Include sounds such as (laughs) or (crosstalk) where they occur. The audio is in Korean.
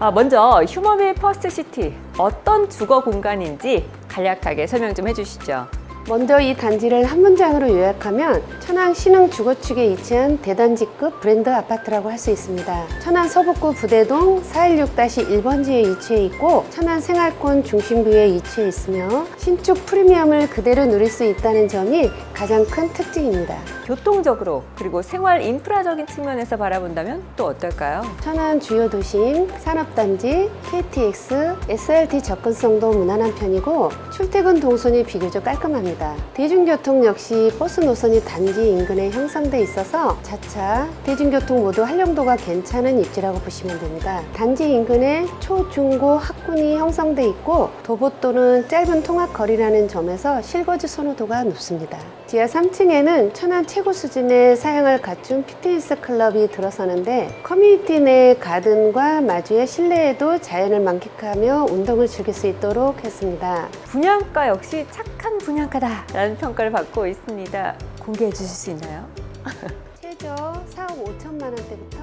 아, 먼저 휴머빌 퍼스트 시티 어떤 주거 공간인지 간략하게 설명 좀 해주시죠. 먼저 이 단지를 한 문장으로 요약하면 천안 신흥 주거축에 위치한 대단지급 브랜드 아파트라고 할 수 있습니다. 천안 서북구 부대동 416-1번지에 위치해 있고 천안 생활권 중심부에 위치해 있으며 신축 프리미엄을 그대로 누릴 수 있다는 점이 가장 큰 특징입니다. 교통적으로 그리고 생활 인프라적인 측면에서 바라본다면 또 어떨까요? 천안 주요 도심, 산업단지, KTX, SRT 접근성도 무난한 편이고 출퇴근 동선이 비교적 깔끔합니다. 대중교통 역시 버스 노선이 단지 인근에 형성돼 있어서 자차, 대중교통 모두 활용도가 괜찮은 입지라고 보시면 됩니다. 단지 인근에 초, 중, 고 학군이 형성돼 있고 도보도는 짧은 통학 거리라는 점에서 실거주 선호도가 높습니다. 지하 3층에는 천안 최고 수준의 사양을 갖춘 피트니스 클럽이 들어서는데 커뮤니티 내 가든과 마주의 실내에도 자연을 만끽하며 운동을 즐길 수 있도록 했습니다. 분양가 역시 착한 분양가 다라는 평가를 받고 있습니다. 공개해 주실 수 있나요? (laughs) 최저 4억 5천만 원대부터